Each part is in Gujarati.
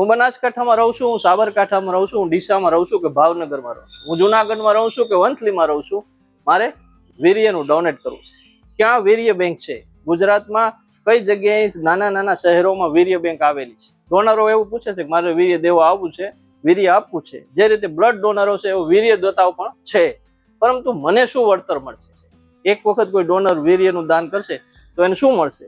હું બનાસકાંઠામાં રહું છું, હું સાબરકાંઠામાં રહું છું, હું ડીસામાં રહું છું કે ભાવનગરમાં રહું છું? હું જુનાગઢમાં રહું છું કે વંથલીમાં રહું છું? મારે વીર્યનું ડોનેટ કરવું છે. ક્યાં વીર્ય બેંક છે? ગુજરાતમાં કઈ જગ્યાએ નાના નાના શહેરોમાં વીર્ય બેંક આવેલી છે? ડોનરો એવું પૂછે છે કે મારે વીર્ય દેવા આવવું છે, વીર્ય આપવું છે. જે રીતે બ્લડ ડોનરો છે એવું વીર્ય દોતાઓ પણ છે. પરંતુ મને શું વળતર મળશે એક વખત કોઈ ડોનર વીર્યનું દાન કરશે તો એને શું મળશે?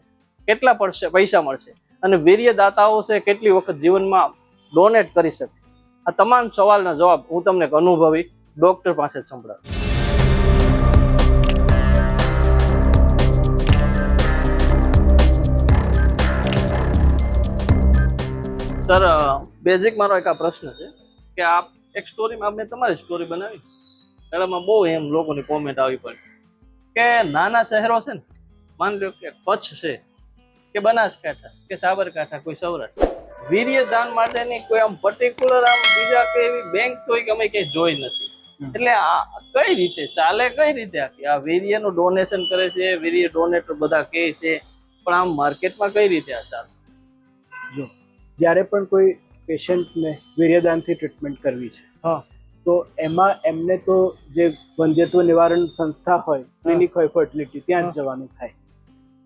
કેટલા પડશે, પૈસા મળશે? અને વીર્યદાતાઓ છે કેટલી વખત જીવનમાં ડોનેટ કરી શકશે? આ તમામ સવાલના જવાબ હું તમને એક અનુભવી ડોક્ટર પાસે સંભળાવું. સર બેઝિક મારો એક આ પ્રશ્ન છે કે આપ એક સ્ટોરીમાં મેં તમારી સ્ટોરી બનાવી? એમાં બહુ એમ લોકોની કોમેન્ટ આવી પડી. કે નાના શહેરો છે ને, માની લો કે કચ્છ છે કે બનાસકાંઠા કે સાબરકાંઠા કોઈ સૌરાષ્ટ્ર. વીર્યદાન માટેની કોઈ આમ પર્ટિક્યુલર આમ બીજા કે એવી બેંક કે અમે ક્યાંય જોઈ નથી. એટલે આ કઈ રીતે ચાલે કઈ રીતે આખી? આ વીર્યનું ડોનેશન કરે છે વીર્ય ડોનેટર બધા કહે છે પણ આમ માર્કેટમાં કઈ રીતે આ ચાલે? જો જ્યારે પણ કોઈ પેશન્ટને વીર્યદાનથી ટ્રીટમેન્ટ કરવી છે હા. તો એમાં એમને તો જે વંધ્યત્વ નિવારણ સંસ્થા હોય ક્લિનિક હોય ફર્ટિલિટી ત્યાં જ જવાનું થાય.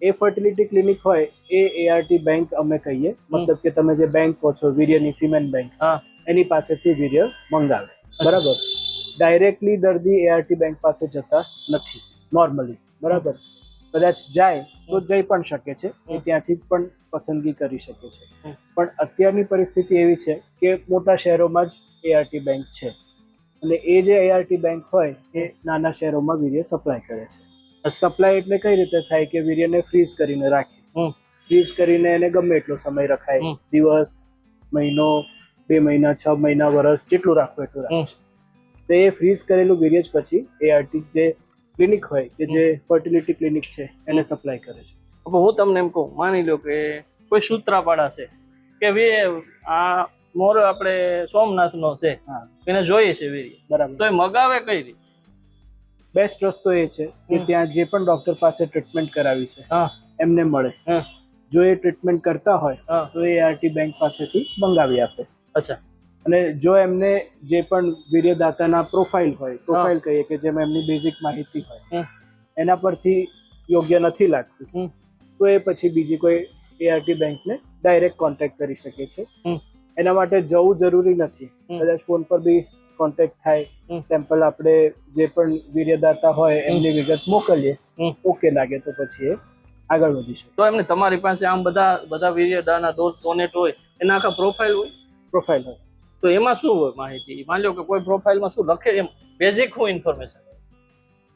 એ ફર્ટિલિટી ક્લિનિક હોય એ એઆરટી બેંક અમે કહીએ. મતલબ કે તમે જે બેંક કહો છો વીર્યની સિમેન્ટ બેંક હા. એની પાસેથી વીર્ય મંગાવે. બરાબર? ડાયરેક્ટલી દર્દી એઆરટી બેંક પાસે જતા નથી. નોર્મલી બરાબર? કદાચ જાય તો જઈ પણ શકે છે. એ ત્યાંથી પણ પસંદગી કરી શકે છે. પણ અત્યારની પરિસ્થિતિ એવી છે કે મોટા શહેરોમાં જ એઆરટી બેંક છે. અને એ જે એઆરટી બેંક હોય એ નાના શહેરોમાં વીર્ય સપ્લાય કરે છે. સપ્લાય એટલે કઈ રીતે થાય કે વીર્યને ફ્રીઝ કરીને રાખે? ફ્રીઝ કરીને એને ગમે એટલો સમય રખાય. દિવસ મહિનો બે મહિના છ મહિના વર્ષ જેટલું રાખવું એટલું રાખે. તો એ ફ્રીઝ કરેલું વીર્ય જ પછી એઆરટી જે ક્લિનિક હોય કે જે ફર્ટિલિટી ક્લિનિક છે એને સપ્લાય કરે છે. હું તમને એમ કહું માની લો કે કોઈ સૂત્રાપાડા છે કે વે આ મોર આપણે સોમનાથનો છે એને જોઈએ છે વીર્ય. બરાબર. તો એ મગાવે કઈ રીતે? બેસ્ટ રસ્તો એ છે કે ત્યાં જે પણ ડોક્ટર પાસે ટ્રીટમેન્ટ કરાવી છે હા. એમને મળે. હા. જો એ ટ્રીટમેન્ટ કરતા હોય તો એ આરટી બેંક પાસેથી મંગાવી આપે. અચ્છા. અને જો એમને જે પણ વીર્યદાતાના પ્રોફાઇલ હોય પ્રોફાઇલ કહીએ કે જેમાં એમની બેઝિક માહિતી હોય એના પરથી યોગ્ય નથી લાગતું. તો એ પછી બીજી કોઈ એઆરટી બેંકને ડાયરેક્ટ કોન્ટેક્ટ કરી શકે છે. એના માટે જવું જરૂરી નથી. કદાચ ફોન પર બી કોન્ટેક્ટ થાય હમ. સેમ્પલ આપણે જે પણ વીર્યદાતા હોય એમની વિગત મોકલીએ હમ. ઓકે લાગે તો પછી એ આગળ વધી શકે. તો એમને તમારી પાસે આમ બધા બધા વીર્યદાના ડોઝ ડોનેટ હોય એના આખા પ્રોફાઇલ હોય? પ્રોફાઇલ હોય. તો એમાં શું હોય માહિતી? માની લો કે કોઈ પ્રોફાઇલમાં શું લખે એમ? બેઝિક હું ઇન્ફોર્મેશન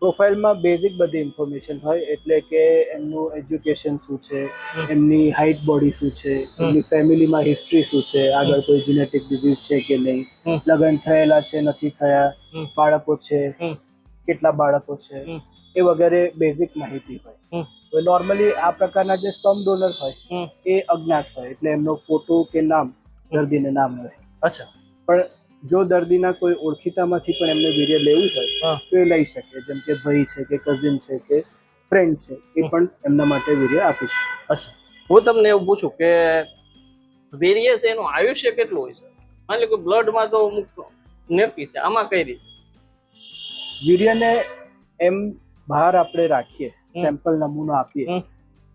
પ્રોફાઇલમાં બેઝિક બધી ઇન્ફોર્મેશન હોય એટલે કે એમનું એજ્યુકેશન શું છે એમની હાઇટ બોડી શું છે એમની ફેમિલીમાં હિસ્ટ્રી શું છે આગળ કોઈ જીનેટિક ડિઝીઝ છે કે નહીં લગ્ન થયેલા છે નથી થયા બાળકો છે કેટલા બાળકો છે એ વગેરે બેઝિક માહિતી હોય. નોર્મલી આ પ્રકારના જે સ્પમ ડોનર હોય એ અજ્ઞાત હોય એટલે એમનો ફોટો કે નામ દર્દીને નામ હોય અચ્છા પણ જો દર્દીના કોઈ ઓળખીતામાંથી પણ એમને વીર્ય લેવું હોય તો એ લઈ શકે. જેમ કે ભાઈ છે કે કઝિન છે કે ફ્રેન્ડ છે એ પણ એમના માટે વીર્ય આપી શકે અચ્છા. હું તમને એવું પૂછું કે વીર્ય છે એનું આયુષ્ય કેટલું હોય છે? માની લો કે બ્લડમાં તો અમુક નેપી છે. આમાં કઈ રીતે? વીર્યને એમ બહાર આપણે રાખીએ સેમ્પલ નમૂનો આપીએ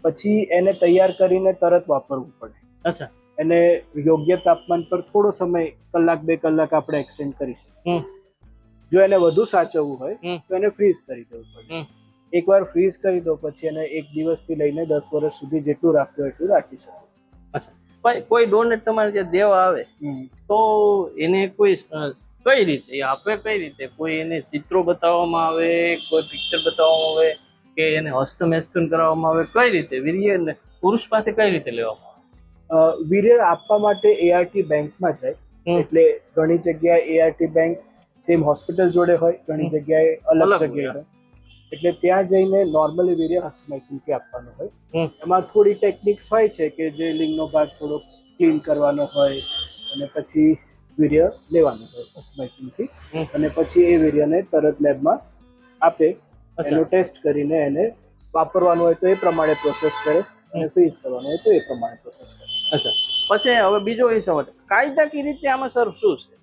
પછી એને તૈયાર કરીને તરત વાપરવું પડે. અચ્છા. એને યોગ્ય તાપમાન પર થોડો સમય કલાક બે કલાક આપણે એક્સટેન્ડ કરી શકીએ. જો એને વધુ સાચવવું હોય તો એને ફ્રીઝ કરી દેવું પડે. એકવાર ફ્રીઝ કરી દો પછી એને એક દિવસથી લઈને દસ વર્ષ સુધી જેટલું રાખવું એટલું રાખી શકો. અચ્છા. કોઈ ડોનેટ તમારે જે દેવા આવે તો એને કોઈ કઈ રીતે આપે કઈ રીતે? કોઈ એને ચિત્રો બતાવવામાં આવે કોઈ પિક્ચર બતાવવામાં આવે કે એને હસ્તમેસ્તન કરાવવામાં આવે કઈ રીતે? વીર્ય પુરુષ પાસે કઈ રીતે લેવામાં અ, વીર્ય આપવા માટે એઆરટી બેંકમાં જાય. એટલે ઘણી જગ્યાએ એઆરટી બેંક સેમ હોસ્પિટલ જોડે હોય ઘણી જગ્યાએ અલગ જગ્યાએ હોય. એટલે ત્યાં જઈને નોર્મલી વીર્ય હસ્તમૈથુનથી આપવાનું હોય. એમાં થોડી ટેકનિક્સ હોય છે કે જે લિંગનો ભાગ થોડો ક્લીન કરવાનો હોય અને પછી વીર્ય લેવાનું હોય હસ્તમૈથુનથી. અને પછી એ વીર્યને તરત લેબમાં આપે. એનો ટેસ્ટ કરીને એને વાપરવાનું હોય તો એ પ્રમાણે પ્રોસેસ કરે. અને ફ્રીઝ કરવાનું હોય તો એ પ્રમાણે પ્રોસેસ કરે અચ્છા. પછી હવે બીજો એ સવાલ કાયદાકીય રીતે આમાં સર શું છે?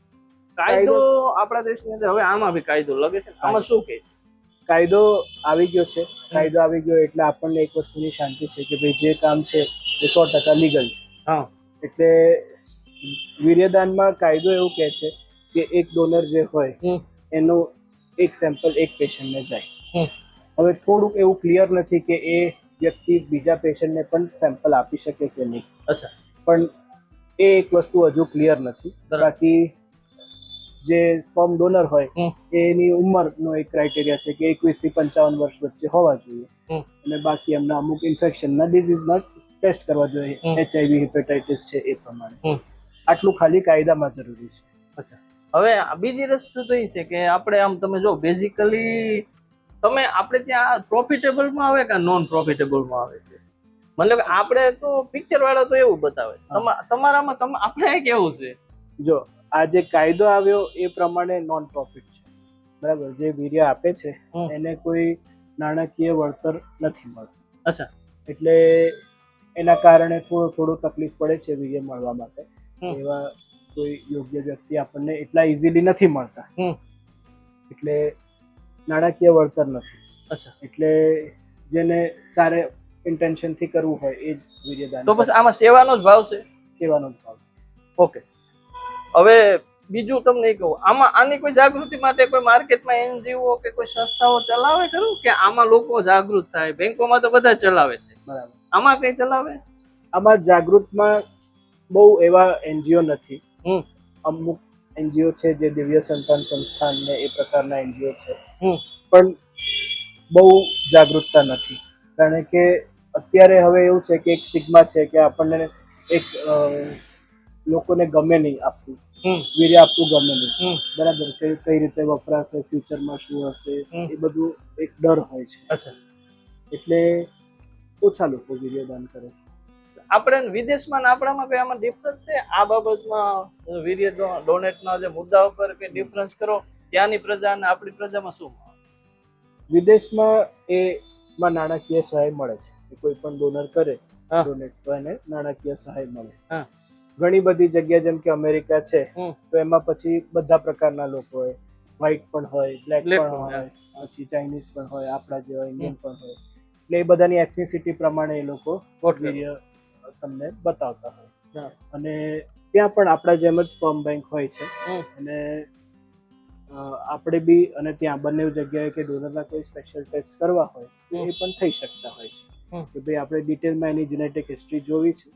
કાયદો આપણા દેશની અંદર હવે આમાં બી કાયદો લગે છે? આમાં શું કહીશ કાયદો આવી ગયો છે. કાયદો આવી ગયો એટલે આપણને એક વસ્તુની શાંતિ છે કે ભાઈ જે કામ છે એ સો ટકા લીગલ છે. હા. એટલે વીર્યદાનમાં કાયદો એવું કહે છે કે એક ડોનર જે હોય એનું એક સેમ્પલ એક પેશન્ટને જાય. હવે થોડુંક એવું ક્લિયર નથી કે એ વ્યક્તિ બીજા પેશન્ટને પણ સેમ્પલ આપી શકે કે નહીં. અચ્છા. પણ એ એક વસ્તુ હજુ ક્લિયર નથી. બાકી જે સ્પર્મ ડોનર હોય એની ઉંમરનો એક ક્રાઇટેરિયા છે કે એકવીસથી પંચાવન વર્ષ વચ્ચે હોવા જોઈએ. અને બાકી એમના અમુક ઇન્ફેક્શનના ડિઝીઝના ટેસ્ટ કરવા જોઈએ. એચઆઈવી હિપેટાઇટિસ છે એ પ્રમાણે. આટલું ખાલી કાયદામાં જરૂરી છે. અચ્છા. હવે બીજી રસ્તુ તો એ છે કે આપણે આમ તમે જો બેઝિકલી તમે આપણે ત્યાં પ્રોફિટેબલમાં આવે કે નોન પ્રોફિટેબલમાં આવે છે? મતલબ આપણે તો પિક્ચર વાળા તો એવું બતાવે છે. તમારામાં તમે આપણે કેવું છે? જો આ જે કાયદો આવ્યો એ પ્રમાણે નોન પ્રોફિટ છે. બરાબર? જે વીર્ય આપે છે. એને કોઈ નાણાકીય વળતર નથી મળતું. અચ્છા. એટલે એના કારણે થોડું થોડું તકલીફ પડે છે વીર્ય મળવા માટે. એવા કોઈ યોગ્ય વ્યક્તિ આપણને એટલા ઇઝીલી નથી મળતા. એટલે નાણાકીય વળતર નથી. અચ્છા. એટલે જેને સારે ઇન્ટેન્શનથી કરવું હોય એ જ વીર્યદાન તો પછી આમાં સેવાનો જ ભાવ છે? સેવાનો જ ભાવ છે. ઓકે. હવે બીજું તમને કહું આમાં આની કોઈ જાગૃતિ માટે કોઈ માર્કેટમાં એનજીઓ કે કોઈ સંસ્થાઓ ચલાવે ખરું? કે આમાં લોકો જાગૃત થાય? બેંકોમાં તો બધા ચલાવે છે. બરાબર. આમાં કઈ ચલાવે? આમાં જાગૃતમાં બહુ એવા એનજીઓ નથી. અમુક એનજીઓ છે જે દિવ્ય સંતાન સંસ્થાન ને એ પ્રકારના એનજીઓ છે. પણ બહુ જાગૃતતા નથી. કારણ કે અત્યારે હવે એવું છે કે એક સ્ટિગ્મા છે કે આપણને એક લોકોને ગમે નહીં આપવું. વીર્ય આપવું ગમે નહીં. બરાબર? કે કઈ રીતે વપરાશે ફ્યુચરમાં શું હશે? એ બધું એક ડર હોય છે. અચ્છા. એટલે ઓછા લોકો વીર્યદાન કરે છે. આપણે વિદેશમાં ને આપણામાં કઈ આમાં ડિફરન્સ છે? આ બાબતમાં વીર્ય ડોનેટના જે મુદ્દા ઉપર કે ડિફરન્સ કરો? ત્યાંની પ્રજા અને આપણી પ્રજામાં શું વિદેશમાં એમાં નાણાકીય સહાય મળે છે. કોઈ પણ ડોનર કરે ડોનેટ તો એને નાણાકીય સહાય મળે. હા. ઘણી બધી જગ્યા જેમ કે અમેરિકા છે તો એમાં પછી બધા પ્રકારના લોકો હોય. વ્હાઈટ પણ હોય બ્લેક પણ હોય પછી ચાઇનીઝ પણ હોય આપણા જેવા ઇન્ડિયન પણ હોય. એટલે એ બધાની એથનિસિટી પ્રમાણે એ લોકો. વીર્ય તમને બતાવતા હોય. અને ત્યાં પણ આપણા જેમ જ સ્પર્મ બેંક હોય છે. અને આપણે બી અને ત્યાં બંને જગ્યાએ કે ડોનરના કોઈ સ્પેશિયલ ટેસ્ટ કરવા હોય એ પણ થઈ શકતા હોય છે. કે ભાઈ આપણે ડિટેલમાં એની જેનેટિક હિસ્ટ્રી જોવી છે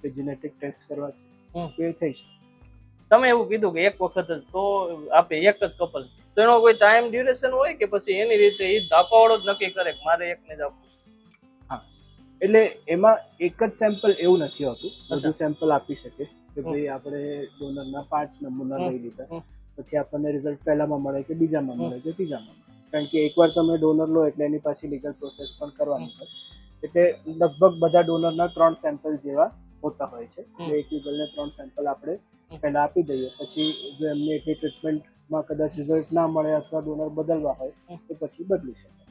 કે જેનેટિક ટેસ્ટ કરવા છે તો એ થઈ શકે. તમે એવું કીધું કે એક વખત જ તો આપે એક જ કપલ તો એનો કોઈ ટાઈમ ડ્યુરેશન હોય કે પછી એની રીતે એ ધાપાવાળો જ નક્કી કરે કે મારે એકને જ આપવું? એટલે એમાં એક જ સેમ્પલ એવું નથી હોતું. બધું સેમ્પલ આપી શકે કે ભાઈ આપણે ડોનરના પાંચ નમૂના. લઈ લીધા. પછી આપણને રિઝલ્ટ પહેલામાં મળે કે બીજામાં મળે કે ત્રીજામાં કારણ કે એકવાર તમે ડોનર લો એટલે એની પાછી લીગલ પ્રોસેસ પણ કરવાની હોય. એટલે લગભગ બધા ડોનરના ત્રણ સેમ્પલ જેવા હોતા હોય છે. એટલે એક યુગલને ત્રણ સેમ્પલ આપણે પહેલાં આપી દઈએ. પછી જો એમને એટલી ટ્રીટમેન્ટમાં કદાચ રિઝલ્ટ ના મળે અથવા ડોનર બદલવા હોય. તો પછી બદલી શકે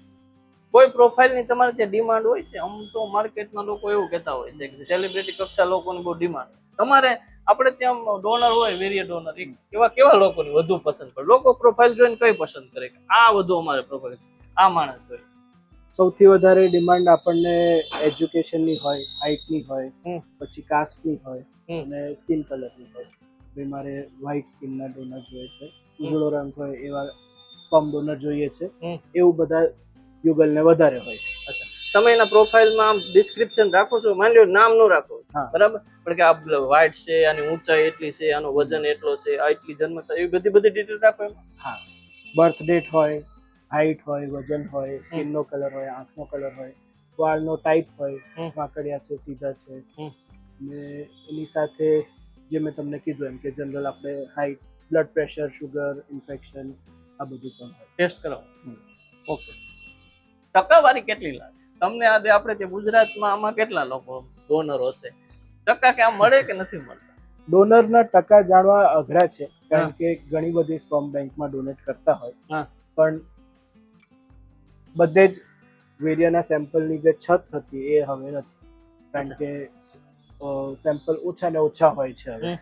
કોઈ પ્રોફાઇલની તમારે ત્યાં ડિમાન્ડ હોય છે? આમ તો માર્કેટમાં લોકો એવું કહેતા હોય છે કે સેલિબ્રિટી કક્ષા લોકોની બહુ ડિમાન્ડ તમારે આપણે ત્યાં ડોનર હોય વેરિય ડોનર એવા કેવા લોકોની વધુ પસંદ પડે? લોકો પ્રોફાઇલ જોઈને કઈ પસંદ કરે આ વધુ અમારે પ્રોફાઇલ આ માણસ જોઈએ સૌથી વધારે ડિમાન્ડ આપણને એજ્યુકેશનની હોય હાઇટની હોય પછી કાસ્ટની હોય. અને સ્કિન કલરની હોય. ભાઈ મારે વ્હાઇટ સ્કિનના ડોનર જોઈએ છે. ઉજળો રંગ હોય એવા સ્પમ ડોનર જોઈએ છે. એવું બધા યુગલને વધારે હોય છે. અચ્છા. તમે એના પ્રોફાઇલમાં ડિસ્ક્રિપ્શન રાખો છો? માની લો નામ નો રાખો. બરાબર? પણ કે આ વાઇટ છે આની ઊંચાઈ એટલી છે આનો વજન એટલો છે આ એટલી જન્મ એવી બધી બધી ડિટેલ રાખો એમાં. હા. બર્થ ડેટ હોય હાઇટ હોય વજન હોય સ્કિનનો કલર હોય આંખનો કલર હોય વાળનો ટાઈપ હોય. વાંકડિયા છે સીધા છે. અને એની સાથે જે મેં તમને કીધું એમ કે જનરલ આપણે height blood pressure sugar infection આ બધું પણ ટેસ્ટ કરાવો. ઓકે ટકાવારી કેટલી લાગે? તમને આજે આપણે જે ગુજરાતમાં આમાં કેટલા લોકો ડોનર હશે? ટકા કે મળે કે નથી મળતા? ડોનરના ટકા જાણવા અઘરા છે કારણ કે ઘણી બધી સ્પર્મ બેંકમાં ડોનેટ કરતા હોય. પણ બધે જ વેરિયાના સેમ્પલની જે છત હતી એ હવે નથી. કારણ કે સેમ્પલ ઓછા ને ઓછા હોય છે હવે.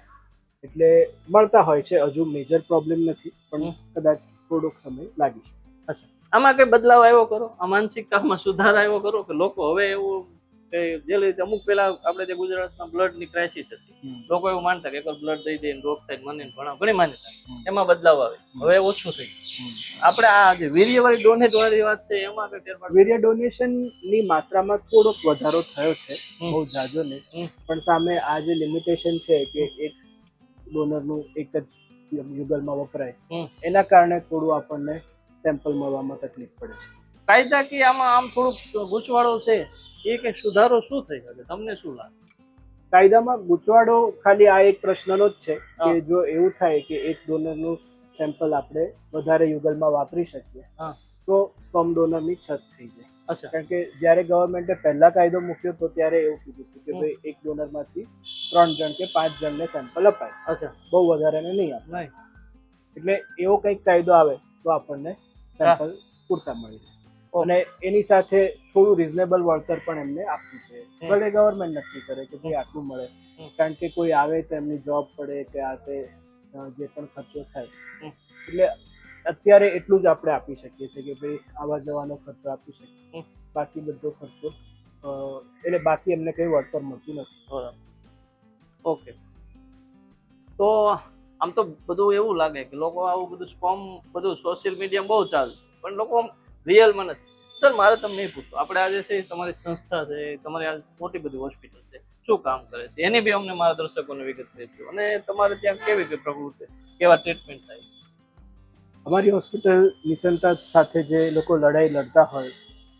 એટલે મળતા હોય છે હજુ મેજર પ્રોબ્લેમ નથી પણ કદાચ થોડોક સમય લાગી શકે. આમાં કઈ બદલાવ આવ્યો કરો આ માનસિકતામાં સુધાર આવ્યો કરો કે લોકો હવે એવું કે જે રીતે અમુક પેલા આપણે જે ગુજરાતમાં બ્લડની ક્રાઇસિસ હતી લોકો એવું માનતા કે એકવાર બ્લડ દઈ દે રોગ થાય મને ને ઘણા ઘણી માન્યતા એમાં બદલાવ આવે. હવે ઓછું થઈ આપણે આ જે વીર્યવાળી ડોનેટ વાળી વાત છે એમાં કઈ ફેરફાર વીર્ય ડોનેશનની માત્રામાં થોડોક વધારો થયો છે બહુ જાજો નહીં. પણ સામે આ જે લિમિટેશન છે કે એક ડોનરનું એક જ યુગલમાં વપરાય એના કારણે થોડું આપણને સેમ્પલ મળવામાં તકલીફ પડે છે. કાયદાકીય આમાં આમ થોડુંક ગૂંચવાડો છે એ કે સુધારો શું થઈ શકે? તમને શું લાગે? કાયદામાં ગૂંચવાડો ખાલી આ એક પ્રશ્નનો જ છે કે જો એવું થાય કે એક ડોનરનું સેમ્પલ આપણે વધારે યુગલમાં વાપરી શકીએ તો સ્પમ ડોનરની છત થઈ જાય. અચ્છા. કારણ કે જ્યારે ગવર્મેન્ટે પહેલા કાયદો મૂક્યો તો ત્યારે એવું કીધું હતું કે ભાઈ એક ડોનરમાંથી ત્રણ જણ કે પાંચ જણને સેમ્પલ અપાય. અચ્છા. બહુ વધારેને નહીં આપે. એટલે એવો કંઈક કાયદો આવે તો આપણને સેમ્પલ પૂરતા મળી રહે. અને એની સાથે થોડું રિઝનેબલ વળતર પણ એમને આપવું છે. ભલે ગવર્મેન્ટ નક્કી કરે કે ભાઈ આટલું મળે. કારણ કે કોઈ આવે તો એમની જોબ પડે કે આ તે જે પણ ખર્ચો થાય. એટલે અત્યારે એટલું જ આપણે આપી શકીએ છીએ કે ભાઈ આવવા જવાનો ખર્ચો આપી શકીએ. બાકી બધો ખર્ચો એટલે બાકી એમને કંઈ વળતર મળતું નથી. બરાબર. ઓકે. તો આમ તો બધું એવું લાગે કે લોકો આવું બધું સ્પોમ, બધું સોશિયલ મીડિયામાં બહુ ચાલે. પણ લોકો રિયલમાં નથી. સર, મારે તમને એ પૂછવું. આપણે આજે છે, તમારી સંસ્થા છે, તમારી આ મોટી બધી હોસ્પિટલ છે. શું કામ કરે છે? એની બી અમને મારા દર્શકોને વિગત રહેજો અને તમારે ત્યાં કેવી કઈ પ્રવૃત્તિ, કેવા ટ્રીટમેન્ટ થાય છે? અમારી હોસ્પિટલ નિસંતા સાથે જે લોકો લડાઈ લડતા હોય,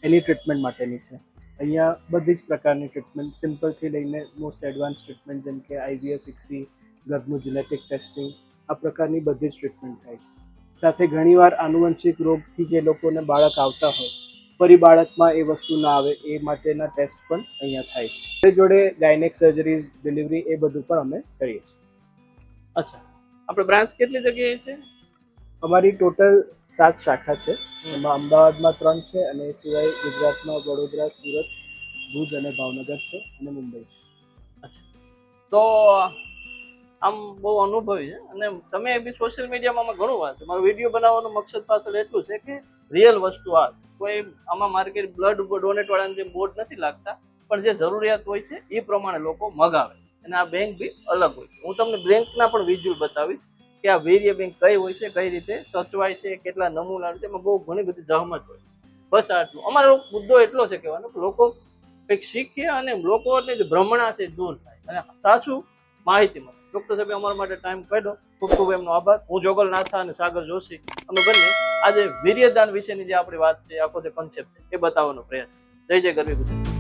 એની ટ્રીટમેન્ટ માટેની છે. અહીંયા બધી જ પ્રકારની ટ્રીટમેન્ટ સિમ્પલથી લઈને મોસ્ટ એડવાન્સ ટ્રીટમેન્ટ જેમ કે આઈવીએફ ઇક્સી ગર્ભનું જીનેટિક ટેસ્ટિંગ આ પ્રકારની બધી જ ટ્રીટમેન્ટ થાય છે. સાથે ઘણીવાર આનુવંશિક રોગથી જે લોકોને બાળક આવતા હોય ફરી બાળકમાં એ વસ્તુ ના આવે એ માટેના ટેસ્ટ પણ અહીંયા થાય છે. એ જોડે ગાયનેક સર્જરીઝ ડિલિવરી એ બધું પણ અમે કરીએ છીએ. અચ્છા. આપણે બ્રાન્ચ કેટલી જગ્યાએ છે? અમારી ટોટલ સાત શાખા છે. એમાં અમદાવાદમાં ત્રણ છે અને એ સિવાય ગુજરાતમાં વડોદરા સુરત ભુજ અને ભાવનગર છે અને મુંબઈ છે. અચ્છા. તો આમ બહુ અનુભવી છે. અને તમે બી સોશિયલ મીડિયામાં ઘણું વાત મારો વીડિયો બનાવવાનો મકસદ પાછળ એટલું છે કે રિયલ વસ્તુ આ કોઈ આમાં માર્કેટ બ્લડ ડોનેટ વાળાને જે બોર્ડ નથી લાગતા, પણ જે જરૂરિયાત હોય છે, એ પ્રમાણે લોકો મગાવે છે. અને આ બેંક બી અલગ હોય છે. હું તમને બેંકના પણ વિઝ્યુઅલ બતાવીશ કે આ વેરિય બેંક કઈ હોય છે, કઈ રીતે સચવાય છે, કેટલા નમૂના તેમાં બહુ ઘણી બધી જહમત હોય છે. બસ આટલું અમારો મુદ્દો એટલો છે કહેવાનો કે લોકો કંઈક શીખે અને લોકોને જે ભ્રમણા છે દૂર થાય. અને સાચું માહિતી મળે. ડોક્ટર સાહેબે અમારા માટે ટાઈમ કાઢ્યો. ખૂબ ખૂબ એમનો આભાર. હું જોગલ નાથા અને સાગર જોશી. અમે બંને આજે વીર્યદાન વિશેની જે આપણી વાત છે, આખો જે કોન્સેપ્ટ છે, એ બતાવવાનો પ્રયાસ જય જય ગરવી ગુજરાત.